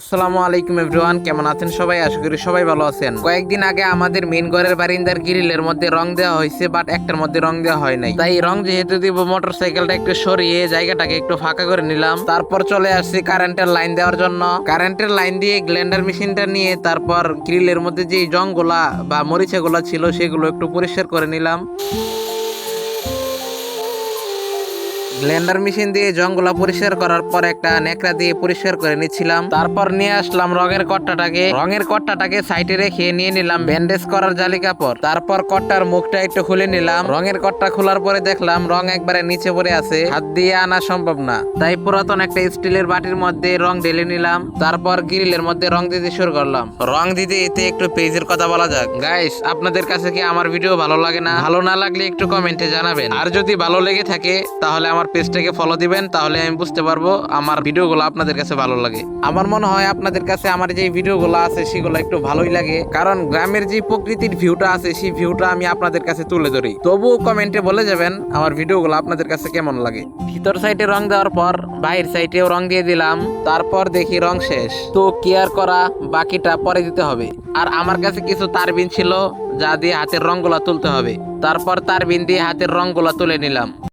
আসসালামু আলাইকুম এভরিওয়ান, কেমন আছেন সবাই? আশা করি সবাই ভালো আছেন। কয়েকদিন আগে আমাদের মেন ঘরের বারিন্দার গ্রিলের মধ্যে রং দেওয়া হয়েছে বাট একটার মধ্যে রং দেওয়া হয় নাই। তাই রং যেহেতু দিব মোটর সাইকেলটা একটু সরিয়ে জায়গাটাকে একটু ফাঁকা করে নিলাম। তারপর চলে আসছি কারেন্টের লাইন দেওয়ার জন্য। কারেন্টের লাইন দিয়ে গ্ল্যান্ডার মেশিনটা নিয়ে তারপর গ্রিলের মধ্যে যে জংগুলা বা মরিচাগুলা ছিল, সেগুলো একটু পরিষ্কার করে নিলাম। ব্লেন্ডার মেশিন দিয়ে জংগুলা পরিষ্কার করার পর একটা নেকড়া দিয়ে পরিষ্কার করে নিচ্ছিলাম। তারপর নিয়ে আসলাম রঙের কট্টাটাকে। রঙের কট্টাটাকে সাইডে রেখে নিয়ে নিলাম ব্যান্ডেজ করার জালি কাপড়। তারপর কট্টার মুখটা একটু খুলে নিলাম। রঙের কট্টা খোলার পরে দেখলাম রং একবারে নিচে পড়ে আছে। হাত দিয়ে আনা সম্ভব না। তাই পুরাতন একটা স্টিলের বাটির মধ্যে রং ঢেলে নিলাম। তারপর গ্রিলের মধ্যে রং দিতে শুরু করলাম। রং দিতে এতে একটু পেজের কথা বলা যাক। গাইস আপনাদের কাছে কি আমার ভিডিও ভালো লাগে না? ভালো না লাগলে একটু কমেন্টে জানাবেন। আর যদি ভালো লেগে থাকে, তাহলে আমার পেজটাকে ফলো দিবেন, তাহলে আমি বুঝতে পারব আমার ভিডিওগুলো আপনাদের কাছে ভালো লাগে। আমার মনে হয় আপনাদের কাছে আমার যে ভিডিওগুলো আছে, সেগুলো একটু ভালোই লাগে। কারণ গ্রামের যে প্রকৃতির ভিউটা আছে, সেই ভিউটা আমি আপনাদের কাছে তুলে ধরি। তবুও কমেন্টে বলে যাবেন, আমার ভিডিওগুলো আপনাদের কাছে কেমন লাগে। ভিতর সাইডে রং দেওয়ার পর, বাইরের সাইডেও রং দিয়ে দিলাম। তারপর দেখি রং শেষ। তো কেয়ার করা বাকিটা পরে দিতে হবে। আর আমার কাছে কিছু তারবিন ছিল, যা দিয়ে হাতের রংগুলা তুলতে হবে। তারপর তারবিন দিয়ে হাতের রংগুলা তুলে নিলাম।